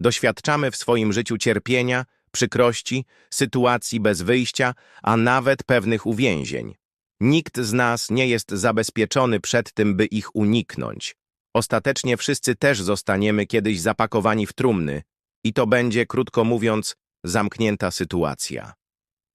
Doświadczamy w swoim życiu cierpienia, przykrości, sytuacji bez wyjścia, a nawet pewnych uwięzień. Nikt z nas nie jest zabezpieczony przed tym, by ich uniknąć. Ostatecznie wszyscy też zostaniemy kiedyś zapakowani w trumny i to będzie, krótko mówiąc, zamknięta sytuacja.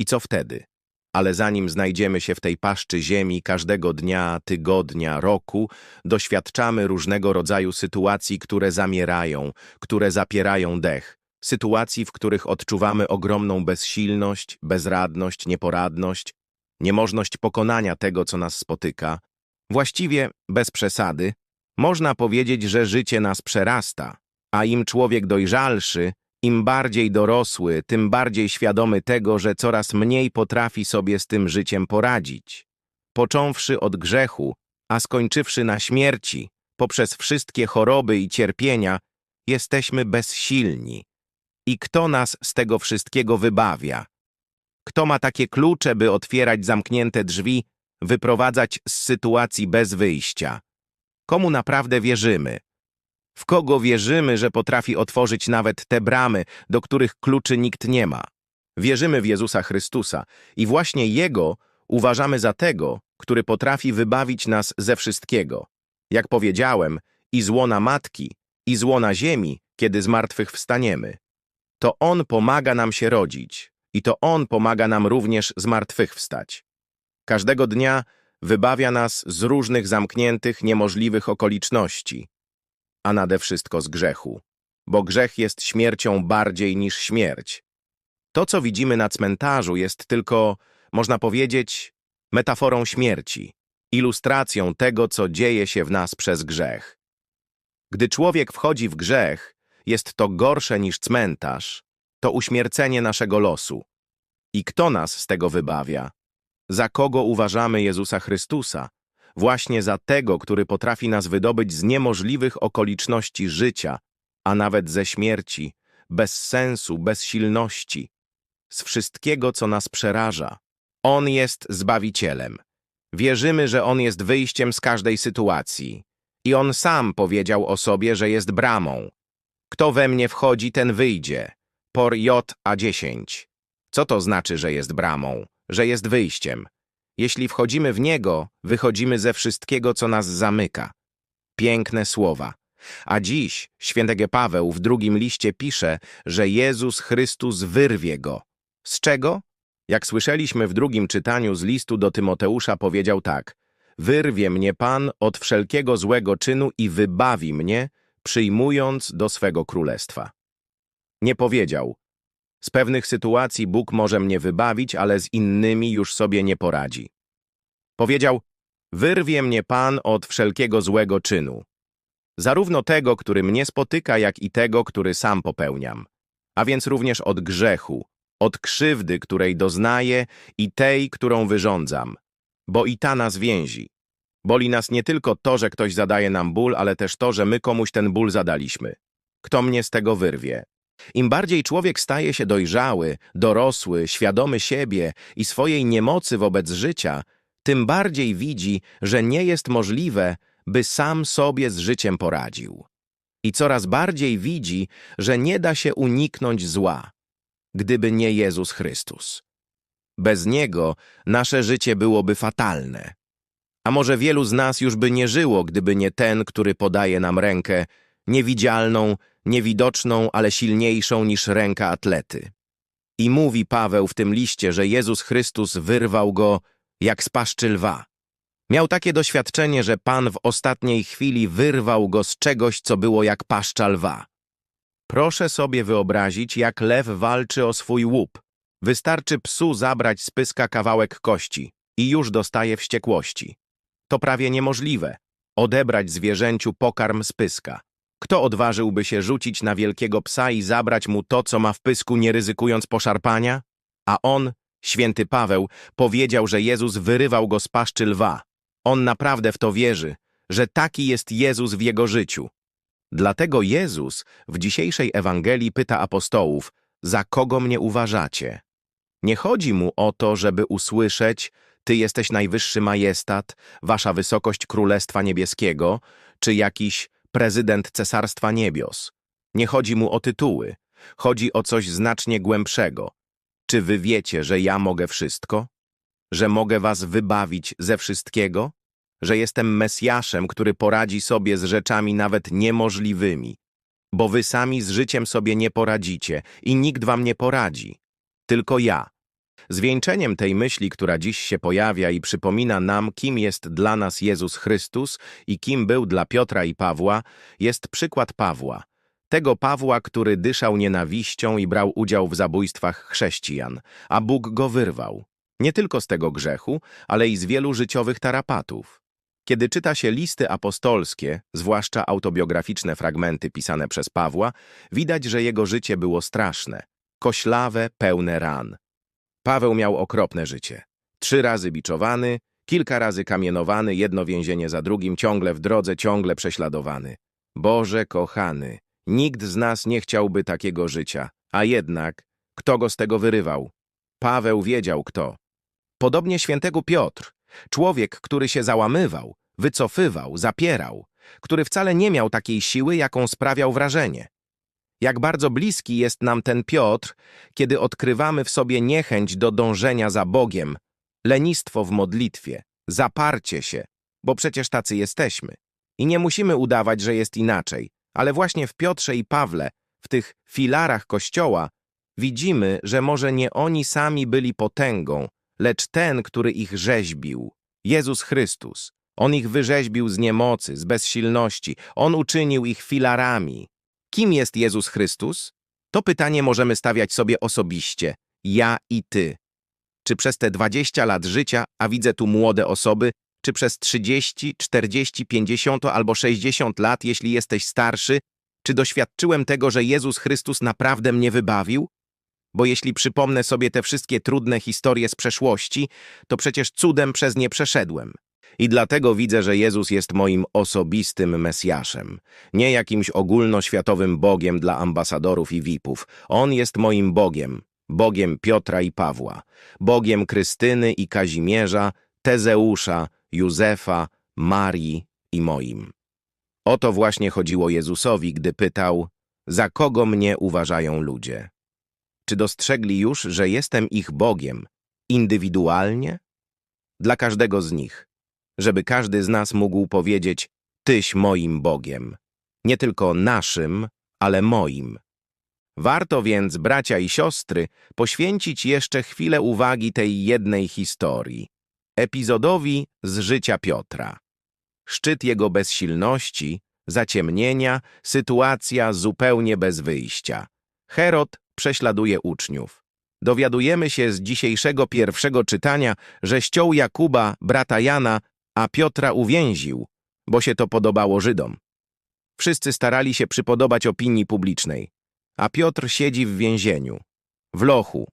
I co wtedy? Ale zanim znajdziemy się w tej paszczy ziemi każdego dnia, tygodnia, roku, doświadczamy różnego rodzaju sytuacji, które zamierają, które zapierają dech, sytuacji, w których odczuwamy ogromną bezsilność, bezradność, nieporadność, niemożność pokonania tego, co nas spotyka. Właściwie, bez przesady, można powiedzieć, że życie nas przerasta, a im człowiek dojrzalszy, im bardziej dorosły, tym bardziej świadomy tego, że coraz mniej potrafi sobie z tym życiem poradzić. Począwszy od grzechu, a skończywszy na śmierci, poprzez wszystkie choroby i cierpienia, jesteśmy bezsilni. I kto nas z tego wszystkiego wybawia? Kto ma takie klucze, by otwierać zamknięte drzwi, wyprowadzać z sytuacji bez wyjścia? Komu naprawdę wierzymy? W kogo wierzymy, że potrafi otworzyć nawet te bramy, do których kluczy nikt nie ma? Wierzymy w Jezusa Chrystusa i właśnie Jego uważamy za tego, który potrafi wybawić nas ze wszystkiego. Jak powiedziałem, i z łona matki, i z łona ziemi, kiedy z martwych wstaniemy. To On pomaga nam się rodzić i to On pomaga nam również zmartwychwstać. Każdego dnia wybawia nas z różnych zamkniętych, niemożliwych okoliczności, a nade wszystko z grzechu, bo grzech jest śmiercią bardziej niż śmierć. To, co widzimy na cmentarzu, jest tylko, można powiedzieć, metaforą śmierci, ilustracją tego, co dzieje się w nas przez grzech. Gdy człowiek wchodzi w grzech, jest to gorsze niż cmentarz, to uśmiercenie naszego losu. I kto nas z tego wybawia? Za kogo uważamy Jezusa Chrystusa? Właśnie za tego, który potrafi nas wydobyć z niemożliwych okoliczności życia, a nawet ze śmierci, bez sensu, bezsilności, z wszystkiego, co nas przeraża. On jest Zbawicielem. Wierzymy, że On jest wyjściem z każdej sytuacji. I On sam powiedział o sobie, że jest bramą. Kto we mnie wchodzi, ten wyjdzie. Por J a 10. Co to znaczy, że jest bramą? Że jest wyjściem. Jeśli wchodzimy w Niego, wychodzimy ze wszystkiego, co nas zamyka. Piękne słowa. A dziś świętego Paweł w drugim liście pisze, że Jezus Chrystus wyrwie go. Z czego? Jak słyszeliśmy w drugim czytaniu z listu do Tymoteusza, powiedział tak. Wyrwie mnie Pan od wszelkiego złego czynu i wybawi mnie, przyjmując do swego królestwa. Nie powiedział, z pewnych sytuacji Bóg może mnie wybawić, ale z innymi już sobie nie poradzi. Powiedział, wyrwie mnie Pan od wszelkiego złego czynu, zarówno tego, który mnie spotyka, jak i tego, który sam popełniam, a więc również od grzechu, od krzywdy, której doznaję i tej, którą wyrządzam, bo i ta nas więzi. Boli nas nie tylko to, że ktoś zadaje nam ból, ale też to, że my komuś ten ból zadaliśmy. Kto mnie z tego wyrwie? Im bardziej człowiek staje się dojrzały, dorosły, świadomy siebie i swojej niemocy wobec życia, tym bardziej widzi, że nie jest możliwe, by sam sobie z życiem poradził. I coraz bardziej widzi, że nie da się uniknąć zła, gdyby nie Jezus Chrystus. Bez Niego nasze życie byłoby fatalne. A może wielu z nas już by nie żyło, gdyby nie ten, który podaje nam rękę, niewidzialną, niewidoczną, ale silniejszą niż ręka atlety. I mówi Paweł w tym liście, że Jezus Chrystus wyrwał go jak z paszczy lwa. Miał takie doświadczenie, że Pan w ostatniej chwili wyrwał go z czegoś, co było jak paszcza lwa. Proszę sobie wyobrazić, jak lew walczy o swój łup. Wystarczy psu zabrać z pyska kawałek kości i już dostaje wściekłości. To prawie niemożliwe. Odebrać zwierzęciu pokarm z pyska. Kto odważyłby się rzucić na wielkiego psa i zabrać mu to, co ma w pysku, nie ryzykując poszarpania? A on, święty Paweł, powiedział, że Jezus wyrywał go z paszczy lwa. On naprawdę w to wierzy, że taki jest Jezus w jego życiu. Dlatego Jezus w dzisiejszej Ewangelii pyta apostołów, za kogo mnie uważacie? Nie chodzi mu o to, żeby usłyszeć, ty jesteś najwyższy majestat, wasza wysokość Królestwa Niebieskiego, czy jakiś prezydent Cesarstwa Niebios. Nie chodzi mu o tytuły. Chodzi o coś znacznie głębszego. Czy wy wiecie, że ja mogę wszystko? Że mogę was wybawić ze wszystkiego? Że jestem Mesjaszem, który poradzi sobie z rzeczami nawet niemożliwymi? Bo wy sami z życiem sobie nie poradzicie i nikt wam nie poradzi. Tylko ja. Zwieńczeniem tej myśli, która dziś się pojawia i przypomina nam, kim jest dla nas Jezus Chrystus i kim był dla Piotra i Pawła, jest przykład Pawła. Tego Pawła, który dyszał nienawiścią i brał udział w zabójstwach chrześcijan, a Bóg go wyrwał. Nie tylko z tego grzechu, ale i z wielu życiowych tarapatów. Kiedy czyta się listy apostolskie, zwłaszcza autobiograficzne fragmenty pisane przez Pawła, widać, że jego życie było straszne, koślawe, pełne ran. Paweł miał okropne życie. Trzy razy biczowany, kilka razy kamienowany, jedno więzienie za drugim, ciągle w drodze, ciągle prześladowany. Boże kochany, nikt z nas nie chciałby takiego życia, a jednak kto go z tego wyrywał? Paweł wiedział kto. Podobnie świętego Piotr, człowiek, który się załamywał, wycofywał, zapierał, który wcale nie miał takiej siły, jaką sprawiał wrażenie. Jak bardzo bliski jest nam ten Piotr, kiedy odkrywamy w sobie niechęć do dążenia za Bogiem, lenistwo w modlitwie, zaparcie się, bo przecież tacy jesteśmy. I nie musimy udawać, że jest inaczej, ale właśnie w Piotrze i Pawle, w tych filarach Kościoła, widzimy, że może nie oni sami byli potęgą, lecz ten, który ich rzeźbił, Jezus Chrystus. On ich wyrzeźbił z niemocy, z bezsilności, On uczynił ich filarami. Kim jest Jezus Chrystus? To pytanie możemy stawiać sobie osobiście, ja i ty. Czy przez te 20 lat życia, a widzę tu młode osoby, czy przez 30, 40, 50 albo 60 lat, jeśli jesteś starszy, czy doświadczyłem tego, że Jezus Chrystus naprawdę mnie wybawił? Bo jeśli przypomnę sobie te wszystkie trudne historie z przeszłości, to przecież cudem przez nie przeszedłem. I dlatego widzę, że Jezus jest moim osobistym Mesjaszem, nie jakimś ogólnoświatowym Bogiem dla ambasadorów i VIP-ów. On jest moim Bogiem, Bogiem Piotra i Pawła, Bogiem Krystyny i Kazimierza, Tezeusza, Józefa, Marii i moim. O to właśnie chodziło Jezusowi, gdy pytał, za kogo mnie uważają ludzie? Czy dostrzegli już, że jestem ich Bogiem, indywidualnie? Dla każdego z nich żeby każdy z nas mógł powiedzieć Tyś moim Bogiem. Nie tylko naszym, ale moim. Warto więc, bracia i siostry, poświęcić jeszcze chwilę uwagi tej jednej historii, epizodowi z życia Piotra. Szczyt jego bezsilności, zaciemnienia, sytuacja zupełnie bez wyjścia. Herod prześladuje uczniów. Dowiadujemy się z dzisiejszego pierwszego czytania, że ściął Jakuba, brata Jana, a Piotra uwięził, bo się to podobało Żydom. Wszyscy starali się przypodobać opinii publicznej, a Piotr siedzi w więzieniu, w lochu.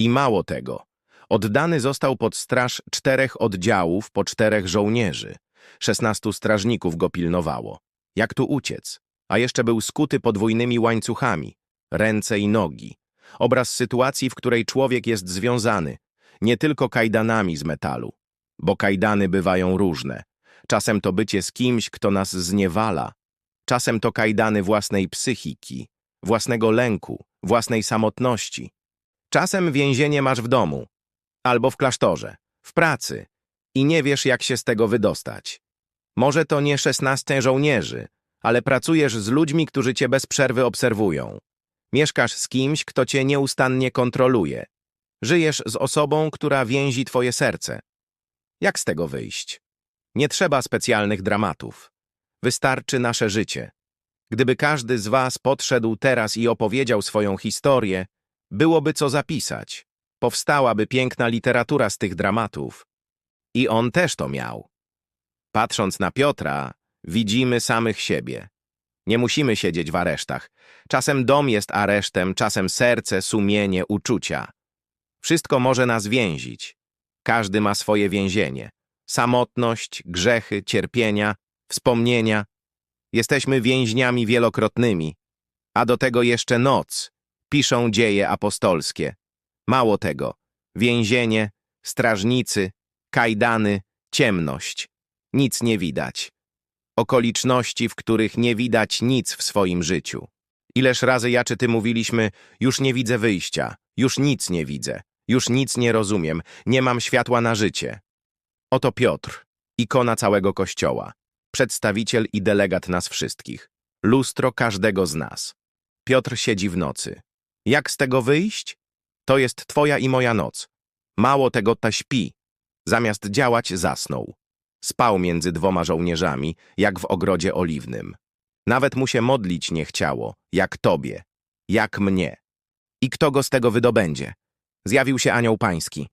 I mało tego, oddany został pod straż czterech oddziałów po czterech żołnierzy. Szesnastu strażników go pilnowało. Jak tu uciec? A jeszcze był skuty podwójnymi łańcuchami, ręce i nogi. Obraz sytuacji, w której człowiek jest związany, nie tylko kajdanami z metalu, bo kajdany bywają różne. Czasem to bycie z kimś, kto nas zniewala. Czasem to kajdany własnej psychiki, własnego lęku, własnej samotności. Czasem więzienie masz w domu, albo w klasztorze, w pracy i nie wiesz, jak się z tego wydostać. Może to nie szesnaście żołnierzy, ale pracujesz z ludźmi, którzy cię bez przerwy obserwują. Mieszkasz z kimś, kto cię nieustannie kontroluje. Żyjesz z osobą, która więzi twoje serce. Jak z tego wyjść? Nie trzeba specjalnych dramatów. Wystarczy nasze życie. Gdyby każdy z was podszedł teraz i opowiedział swoją historię, byłoby co zapisać. Powstałaby piękna literatura z tych dramatów. I on też to miał. Patrząc na Piotra, widzimy samych siebie. Nie musimy siedzieć w aresztach. Czasem dom jest aresztem, czasem serce, sumienie, uczucia. Wszystko może nas więzić. Każdy ma swoje więzienie. Samotność, grzechy, cierpienia, wspomnienia. Jesteśmy więźniami wielokrotnymi. A do tego jeszcze noc. Piszą dzieje apostolskie. Mało tego. Więzienie, strażnicy, kajdany, ciemność. Nic nie widać. Okoliczności, w których nie widać nic w swoim życiu. Ileż razy ja czy ty mówiliśmy, już nie widzę wyjścia, już nic nie widzę, już nic nie rozumiem, nie mam światła na życie. Oto Piotr, ikona całego Kościoła, przedstawiciel i delegat nas wszystkich, lustro każdego z nas. Piotr siedzi w nocy. Jak z tego wyjść? To jest twoja i moja noc. Mało tego ta śpi. Zamiast działać, zasnął. Spał między dwoma żołnierzami, jak w ogrodzie oliwnym. Nawet mu się modlić nie chciało, jak tobie, jak mnie. I kto go z tego wydobędzie? Zjawił się anioł pański.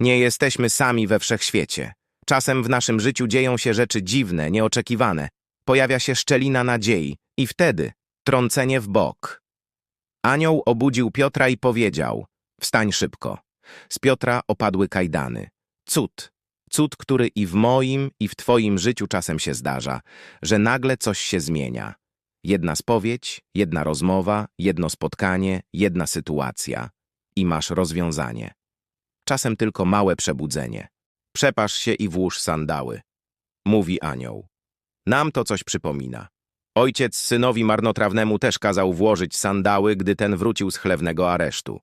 Nie jesteśmy sami we wszechświecie. Czasem w naszym życiu dzieją się rzeczy dziwne, nieoczekiwane. Pojawia się szczelina nadziei i wtedy trącenie w bok. Anioł obudził Piotra i powiedział, wstań szybko. Z Piotra opadły kajdany. Cud. Cud, który i w moim, i w twoim życiu czasem się zdarza, że nagle coś się zmienia. Jedna spowiedź, jedna rozmowa, jedno spotkanie, jedna sytuacja i masz rozwiązanie. Czasem tylko małe przebudzenie. Przepasz się i włóż sandały. Mówi anioł. Nam to coś przypomina. Ojciec synowi marnotrawnemu też kazał włożyć sandały, gdy ten wrócił z chlewnego aresztu.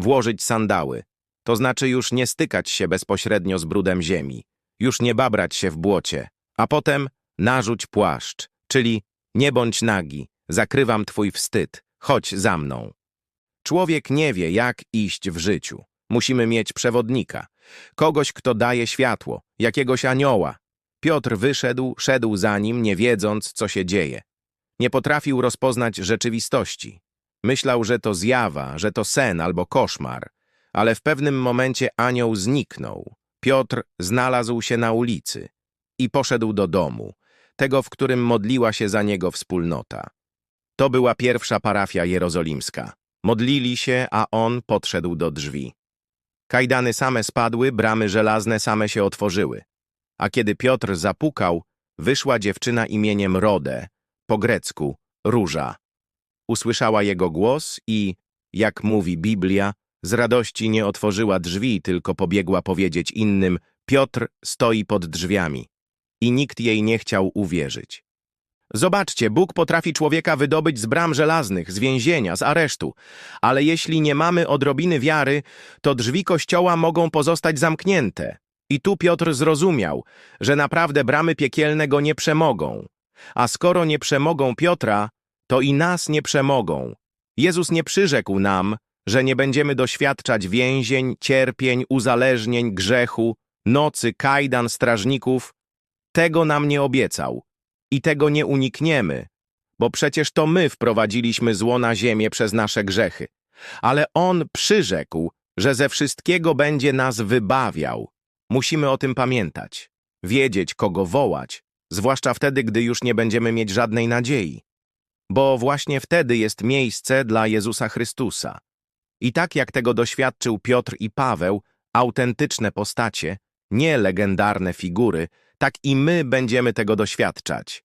Włożyć sandały. To znaczy już nie stykać się bezpośrednio z brudem ziemi, już nie babrać się w błocie, a potem narzuć płaszcz, czyli nie bądź nagi, zakrywam twój wstyd, chodź za mną. Człowiek nie wie, jak iść w życiu. Musimy mieć przewodnika, kogoś, kto daje światło, jakiegoś anioła. Piotr wyszedł, szedł za nim, nie wiedząc, co się dzieje. Nie potrafił rozpoznać rzeczywistości. Myślał, że to zjawa, że to sen albo koszmar, ale w pewnym momencie anioł zniknął. Piotr znalazł się na ulicy i poszedł do domu, tego, w którym modliła się za niego wspólnota. To była pierwsza parafia jerozolimska. Modlili się, a on podszedł do drzwi. Kajdany same spadły, bramy żelazne same się otworzyły. A kiedy Piotr zapukał, wyszła dziewczyna imieniem Rode, po grecku Róża. Usłyszała jego głos i, jak mówi Biblia, z radości nie otworzyła drzwi, tylko pobiegła powiedzieć innym, Piotr stoi pod drzwiami. I nikt jej nie chciał uwierzyć. Zobaczcie, Bóg potrafi człowieka wydobyć z bram żelaznych, z więzienia, z aresztu. Ale jeśli nie mamy odrobiny wiary, to drzwi kościoła mogą pozostać zamknięte. I tu Piotr zrozumiał, że naprawdę bramy piekielne go nie przemogą. A skoro nie przemogą Piotra, to i nas nie przemogą. Jezus nie przyrzekł nam, że nie będziemy doświadczać więzień, cierpień, uzależnień, grzechu, nocy, kajdan, strażników. Tego nam nie obiecał. I tego nie unikniemy, bo przecież to my wprowadziliśmy zło na ziemię przez nasze grzechy. Ale On przyrzekł, że ze wszystkiego będzie nas wybawiał. Musimy o tym pamiętać, wiedzieć, kogo wołać, zwłaszcza wtedy, gdy już nie będziemy mieć żadnej nadziei. Bo właśnie wtedy jest miejsce dla Jezusa Chrystusa. I tak jak tego doświadczył Piotr i Paweł, autentyczne postacie, nie legendarne figury, tak i my będziemy tego doświadczać.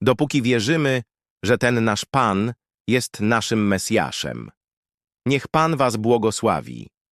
Dopóki wierzymy, że ten nasz Pan jest naszym Mesjaszem. Niech Pan was błogosławi.